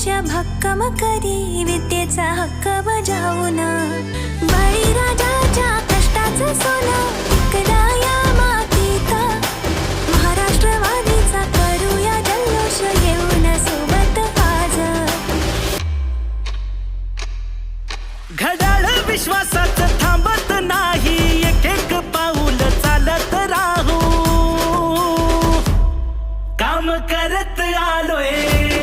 शिष्य भक्कम करी विद्येचा हक्क बजावून? बळीराजाच्या कष्टाचं सोनं इकडा या मातीत. महाराष्ट्रवादीचा करूया जल्लोष येऊन सोबत आज घडाळ विश्वासात थांबत नाही एक पाऊल चालत राहू. काम करत आलोय.